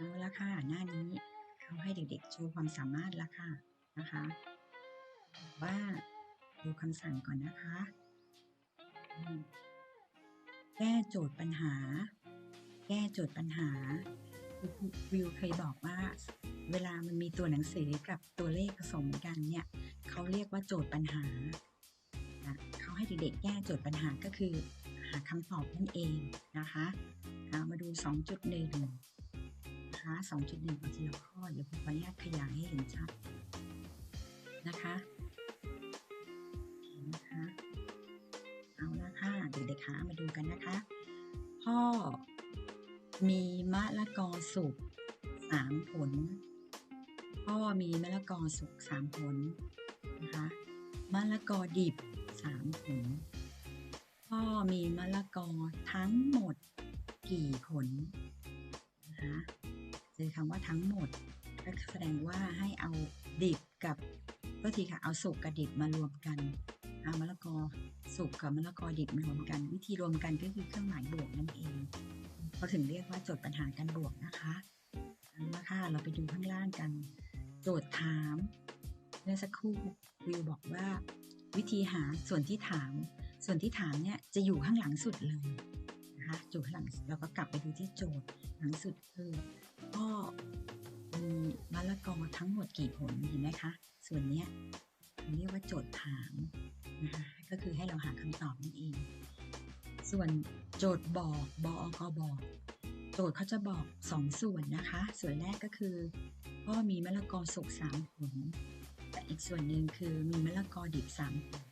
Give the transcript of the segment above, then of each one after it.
เอาละค่ะ หน้านี้เขาให้เด็กๆโชว์ความสามารถแล้วค่ะนะคะ ว่าดูคำสั่งก่อนนะคะ แก้โจทย์ปัญหา แก้โจทย์ปัญหา วิวเคยบอกว่า เวลามันมีตัวหนังสือกับตัวเลขผสมกันเนี่ยเขาเรียกว่าโจทย์ปัญหานะเขาให้เด็กๆแก้โจทย์ปัญหาก็คือ หาคำตอบนั่นเองนะคะเอามาดู 2.1 2.1เอาทีละข้อเดี๋ยวผมขออนุญาตขยายให้เห็นชัดนะคะนะคะ เอาละค่ะเด็กๆคะมาดูกันนะคะ พ่อมีมะละกอสุกสามผล พ่อมีมะละกอสุกสามผลนะคะมะละกอดิบสามผล พ่อมีมะละกอทั้งหมดกี่ผลนะคะ เจอคำว่าทั้งหมดก็แสดงว่าให้เอาดิบกับก็ทีค่ะเอาสุกกับดิบมารวมกันเอามะละกอสุกกับมะละกอดิบมารวมกัน วิธีรวมกันก็คือเครื่องหมายบวกนั่นเองเขาถึงเรียกว่าโจทย์ปัญหาการบวกนะคะเอาละค่ะเราไปดูข้างล่างกัน โจทย์ถามเมื่อสักครู่วิวบอกว่า วิธีหาส่วนที่ถาม ส่วนที่ถามเนี่ยจะอยู่ข้างหลังสุดเลยนะคะอยู่หลังเราก็กลับไปดูที่โจทย์หลังสุดคือ พ่อมีมะละกอทั้งหมดกี่ผลเห็นไหมคะ ส่วนเนี้ยเรียกว่าโจทย์ถามนะคะก็คือให้เราหาคำตอบนั่นเอง ส่วนโจทย์บอกบอกบอกโจทย์เขาจะบอกสองส่วนนะคะ ส่วนแรกก็คือพ่อมีมะละกอสุกสามผล แต่อีกส่วนหนึ่งคือมีมะละกอดิบสามผล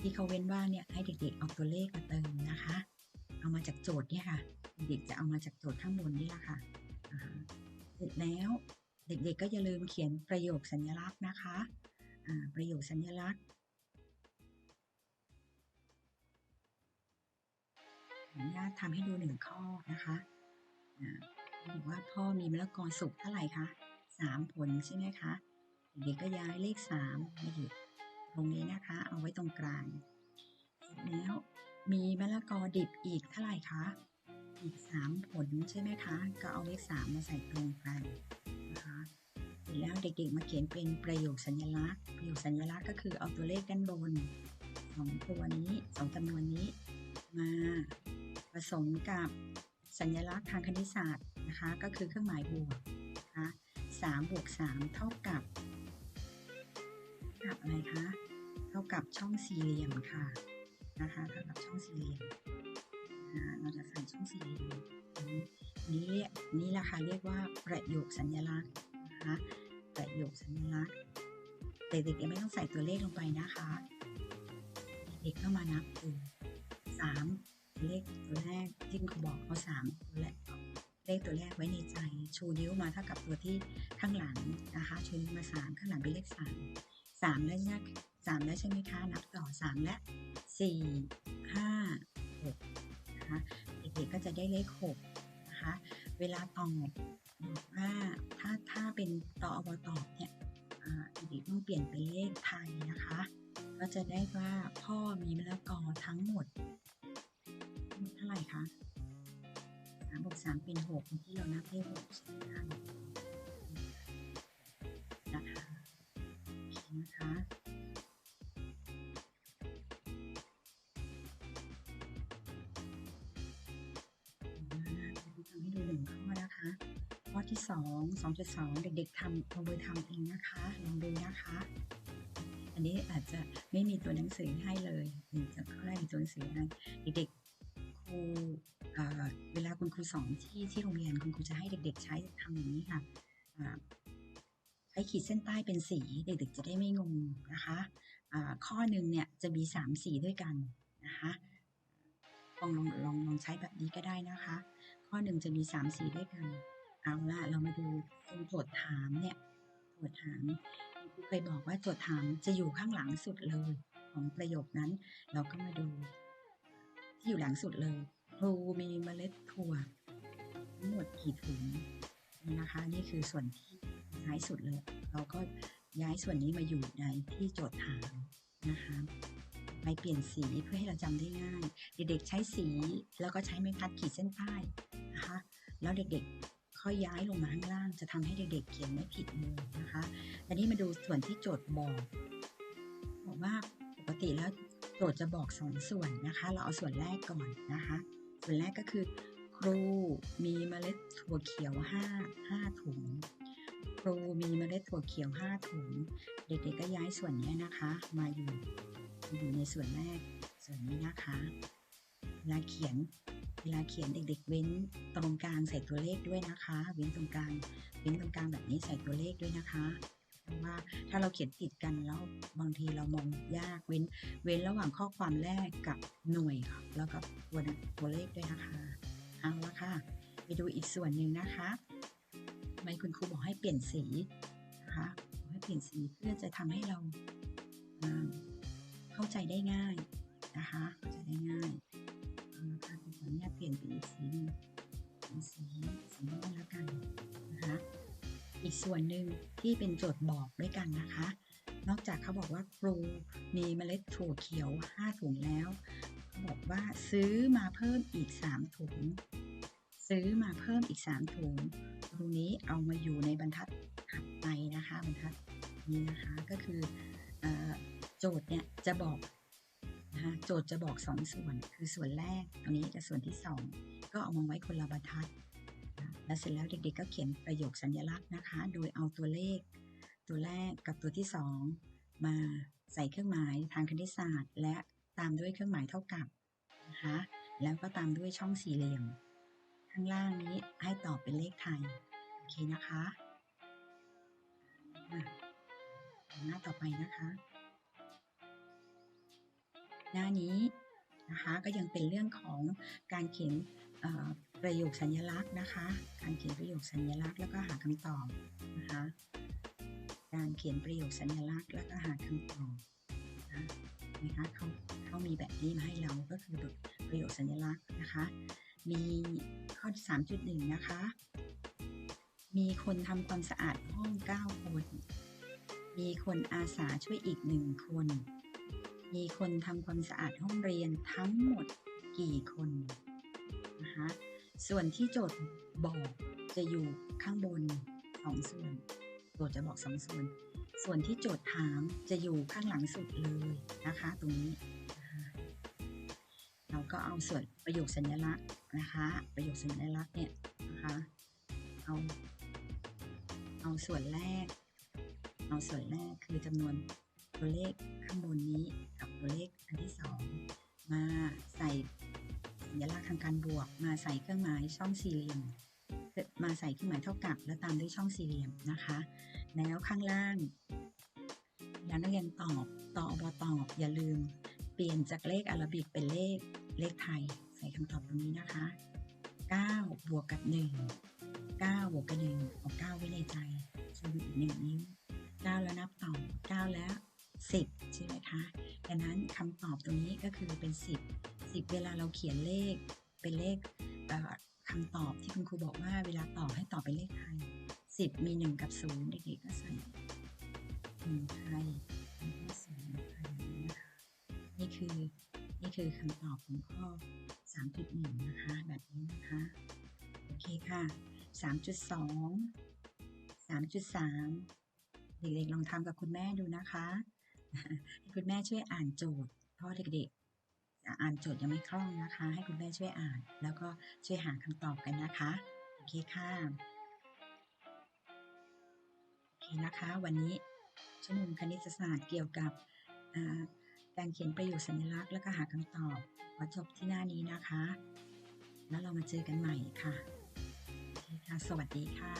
ที่เขาเว้นว่าเนี่ยให้เด็กๆเอาตัวเลขมาเติมนะคะ เอามาจากโจทย์เนี่ยค่ะ เด็กจะเอามาจากโจทย์ข้างบนนี่แหละค่ะ เสร็จแล้ว เด็กๆก็อย่าลืมเขียนประโยคสัญลักษณ์นะคะประโยคสัญลักษณ์อนุญาตทำให้ดูหนึ่งข้อนะคะบอกว่าพ่อมีมะละกอสุกเท่าไหร่คะสามผลใช่ไหมคะเด็กก็ย้ายเลขสามมาอยู่ตรงนี้นะคะ เอาไว้ตรงกลางเสร็จแล้วมีมะละกอดิบอีกเท่าไหร่คะ อีกสามผลใช่ไหมคะ ก็เอาเลขสามมาใส่ตรงกลางนะคะแล้วเด็กๆมาเขียนเป็นประโยคสัญลักษณ์ ประโยคสัญลักษณ์ก็คือเอาตัวเลขด้านบนสองตัวนี้สองจำนวนนี้มาผสมกับสัญลักษณ์ทางคณิตศาสตร์นะคะ ก็คือเครื่องหมายบวกนะคะสามบวกสามเท่ากับกับอะไรคะ เท่ากับช่องสี่เหลี่ยมค่ะนะคะ เท่ากับช่องสี่เหลี่ยม เราจะใส่ช่องสี่เหลี่ยมนี้นี้เรียกนี้แหละค่ะเรียกว่าประโยคสัญลักษณ์นะคะประโยคสัญลักษณ์แต่เด็กๆยังไม่ต้องใส่ตัวเลขลงไปนะคะ เด็กก็มานับดูสามเลขตัวแรกที่คุณครูบอกเอาสามตัวแรกเลขตัวแรกไว้ในใจ ชูนิ้วมาเท่ากับตัวที่ข้างหลังนะคะชูนิ้วมาสามข้างหลังเป็นเลขสามสามแล้วเนี่ยสามแล้วใช่ไหมคะนับต่อสามและสี่ห้า ก็จะได้เลข6นะคะเวลาตอบว่าถ้าถ้าเป็นตออบตอบเนี่ยอีด็กต้องเปลี่ยนเป็นเลขไทยนะคะ ก็จะได้ว่าพ่อมีมะละกอทั้งหมดเท่าไหร่คะ3บวก3เป็น6ที่เรานับได้6ใช่ไหมคะนะคะ ที่สองสองจุดสองเด็กๆทำลงมือทำเองนะคะลองดูนะคะ อันนี้อาจจะไม่มีตัวหนังสือให้เลยหรือจะก็ได้มีตัวหนังสือให้เด็กๆครูเวลาคุณครูสอนที่ที่โรงเรียนคุณครูจะให้เด็ก ๆ ใช้ทำอย่างนี้ค่ะใช้ขีดเส้นใต้เป็นสีเด็กๆจะได้ไม่งงนะคะอ่าข้อหนึ่งเนี่ยจะมีสามสีด้วยกันนะคะลองลองลองลองใช้แบบนี้ก็ได้นะคะ ข้อหนึ่งจะมีสามสีด้วยกัน เอาละเรามาดูตรงโจทย์ถามเนี่ยโจทย์ถามครูเคยบอกว่าโจทย์ถามจะอยู่ข้างหลังสุดเลยของประโยคนั้น เราก็มาดูที่อยู่หลังสุดเลยครูมีเมล็ดถั่วทั้งหมดกี่ถุงนะคะ นี่คือส่วนที่ท้ายสุดเลย เราก็ย้ายส่วนนี้มาอยู่ในที่โจทย์ถามนะคะไปเปลี่ยนสีเพื่อให้เราจำได้ง่าย เด็กๆใช้สีแล้วก็ใช้ไม้คัดขีดเส้นใต้นะคะแล้วเด็กๆ ค่อยย้ายลงมาข้างล่าง จะทำให้เด็กๆเขียนไม่ผิดเลยนะคะแต่นี้มาดูส่วนที่โจทย์บอกบอกว่าปกติแล้วโจทย์จะบอกสองส่วนนะคะ เราเอาส่วนแรกก่อนนะคะ ส่วนแรกก็คือ ครูมีเมล็ดถั่วเขียว5 5ถุงครูมีเมล็ดถั่วเขียว5ถุง เด็กๆก็ย้ายส่วนนี้นะคะ มาอยู่อยู่ในส่วนแรกส่วนนี้นะคะเวลาเขียน เวลาเขียนเด็กๆ เว้นตรงกลางใส่ตัวเลขด้วยนะคะ เว้นตรงกลาง เว้นตรงกลางแบบนี้ใส่ตัวเลขด้วยนะคะเพราะว่าถ้าเราเขียนติดกันแล้วบางทีเรามองยากเว้น เว้นระหว่างข้อความแรกกับหน่วยค่ะแล้วก็ตัวตัวเลขด้วยนะคะเอาละค่ะไปดูอีกส่วนหนึ่งนะคะทำไมคุณครูบอกให้เปลี่ยนสีนะคะบอกให้เปลี่ยนสีเพื่อจะทำให้เราอ่าเข้าใจได้ง่ายนะคะเข้าใจได้ง่าย เอาละค่ะคุณขออนุญาตเปลี่ยนเป็นอีกสีนึงเป็นสีสีม่วงแล้วกันนะคะอีกส่วนหนึ่งที่เป็นโจทย์บอกด้วยกันนะคะ นอกจากเขาบอกว่าครูมีเมล็ดถั่วเขียว 5 ถุงแล้วบอกว่าซื้อมาเพิ่มอีก 3 ถุง ซื้อมาเพิ่มอีก 3 ถุง ตรงนี้เอามาอยู่ในบรรทัดถัดไปนะคะบรรทัดนี้นะคะก็คืออโจทย์เนี่ยจะบอก นะคะโจทย์จะบอก2ส่วน คือส่วนแรกตรงนี้กับส่วนที่ 2 ก็เอามาไว้คนละบรรทัด แล้วเสร็จแล้วเด็กๆก็เขียนประโยคสัญลักษณ์นะคะ โดยเอาตัวเลข ตัวแรกกับตัวที่ 2 มาใส่เครื่องหมายทางคณิตศาสตร์ และตามด้วยเครื่องหมายเท่ากับนะคะแล้วก็ตามด้วยช่องสี่เหลี่ยม ข้างล่างนี้ให้ตอบเป็นเลขไทย โอเคนะคะหน้าต่อไปนะคะ หน้านี้นะคะก็ยังเป็นเรื่องของการเขียนประโยคสัญลักษณ์นะคะ การเขียนประโยคสัญลักษณ์แล้วก็หาคำตอบนะคะการเขียนประโยคสัญลักษณ์แล้วก็หาคำตอบนะคะเขาเขามีแบบนี้มาให้เราก็คือแบบประโยคสัญลักษณ์นะคะ มีข้อ3.1 นะคะ มีคนทำความสะอาดห้อง 9 คน มีคนอาสาช่วยอีก 1 คน มีคนทำความสะอาดห้องเรียนทั้งหมดกี่คนนะคะส่วนที่โจทย์บอกจะอยู่ข้างบน2ส่วน โจทย์จะบอก2ส่วน ส่วนที่โจทย์ถามจะอยู่ข้างหลังสุดเลยนะคะ ตรงนี้ เราก็เอาส่วนประโยคสัญลักษณ์นะคะ ประโยคสัญลักษณ์เนี่ยนะคะเอาเอาส่วนแรก เอาส่วนแรกคือจำนวน ตัวเลขข้างบนนี้กับตัวเลขอันที่สองมาใส่สัญลักษณ์ทางการบวก มาใส่เครื่องหมายช่องสี่เหลี่ยม มาใส่เครื่องหมายเท่ากับแล้วตามด้วยช่องสี่เหลี่ยมนะคะ แล้วข้างล่างแล้วนักเรียนตอบตอบตอบอย่าลืม เปลี่ยนจากเลขอารบิกเป็นเลขเลขไทย ใส่คำตอบตรงนี้นะคะ 9 บวกกับ 1 9 บวกกับ1เอา9ไว้ในใจชูอีกหนึ่งนิ้ว 9 แล้วนับต่อ 9 แล้ว 10 ใช่ไหมคะดังนั้นคำตอบตรงนี้ก็คือเป็น 10 10 เวลาเราเขียนเลขเป็นเลขเคำตอบที่คุณครูบอกว่าเวลาตอบให้ตอบเป็นเลขไทย 10 มี 1 กับ 0 เด็กๆก็ใส่1ไทย0ไทยนะคะนี่คือนี่คือคำตอบของข้อ 3.1 นะคะ แบบนี้นะคะ โอเคค่ะ 3.2 3.3 เด็กๆลองทำกับคุณแม่ดูนะคะ คุณแม่ช่วยอ่านโจทย์เพราะเด็กๆ อ่านโจทย์ยังไม่คล่องนะคะ ให้คุณแม่ช่วยอ่าน แล้วก็ช่วยหาคำตอบกันนะคะ โอเคค่ะโอเคนะคะ วันนี้ชั่วโมงคณิตศาสตร์เกี่ยวกับการเขียนประโยคสัญลักษณ์แล้วก็หาคำตอบขอจบที่หน้านี้นะคะ แล้วเรามาเจอกันใหม่ค่ะโอเคค่ะสวัสดีค่ะ